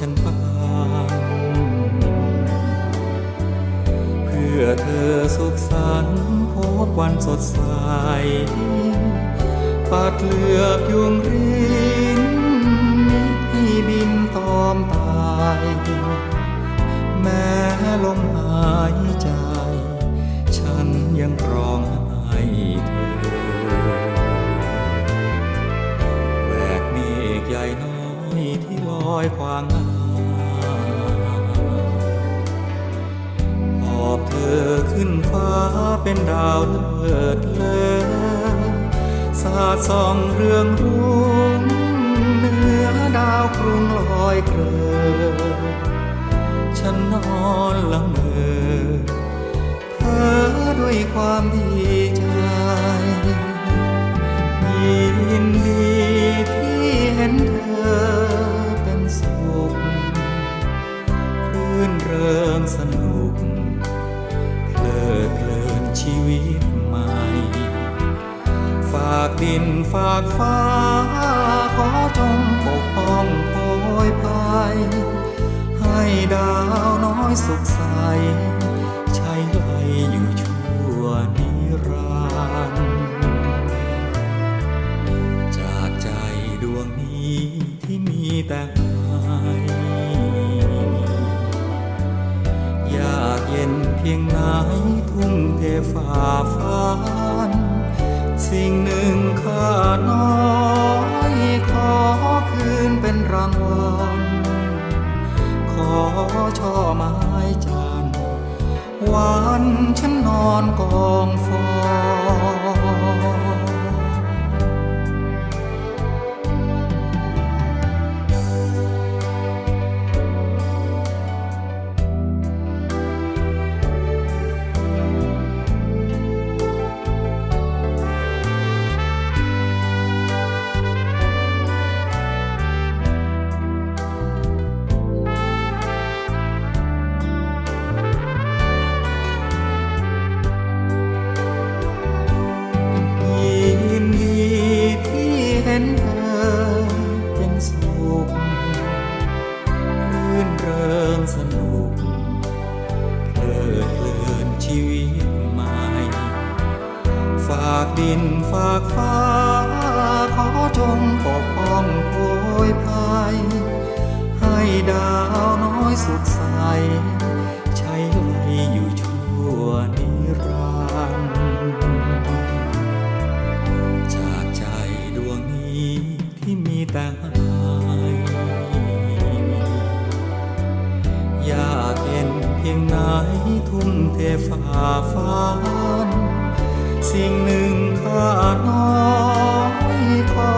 ฉันบ้างเพื่อเธอสุขสันต์พบวันสดใสปัดเลือกยุงรินให้บินตอมตาย แม้ลมหายใจ ฉันยังร้อง อยขวางาหอบเธอขึ้นฟ้าเป็นดาวเลิศเลอสาดส่องเรืองรุ่งเหนือดาวกรุงลอยเกลอฉันนอนละเมอเพ้อด้วยความดีใจยินดีที่เห็นเธอ ชีวิตใหม่ ฝากดินฝากฟ้า ขอจงปกป้องโพยภัยให้ดาวน้อยสุขใส ฝ่าฟัน สิ่งหนึ่งข้าน้อยขอคืนเป็นรางวัล ขอช่อไม้จันวันฉันนอนกองฟอากดินฝากฟ้า ขอจงปกป้องโพยภัย ให้ดาวน้อยสุขใส ใช้ไหลอยู่ชั่วนิรันดร์จากใจดวงนี้ที่มีแต่ให้อยากเห็นเพียงไหนทุ่มเทฝ่าฟัน สิ่งหนึ่งข้าน้อยขอ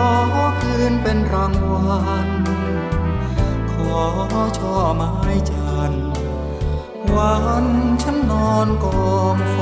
คืนเป็นรางวัล ขอช่อไม้จันวันฉันนอนกองฟ